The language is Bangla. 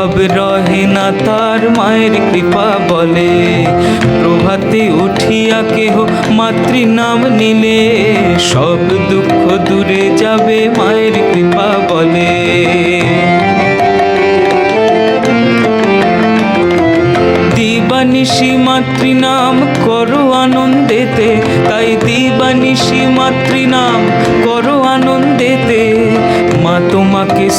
অভাব রহে না তার মায়ের কৃপা বলে। প্রভাতে উঠিয়া কেহ মাতৃ নাম নিলে। সব দুঃখ দূরে যাবে মায়ের কৃপা বলে। দিবানিশি মাতৃনাম করো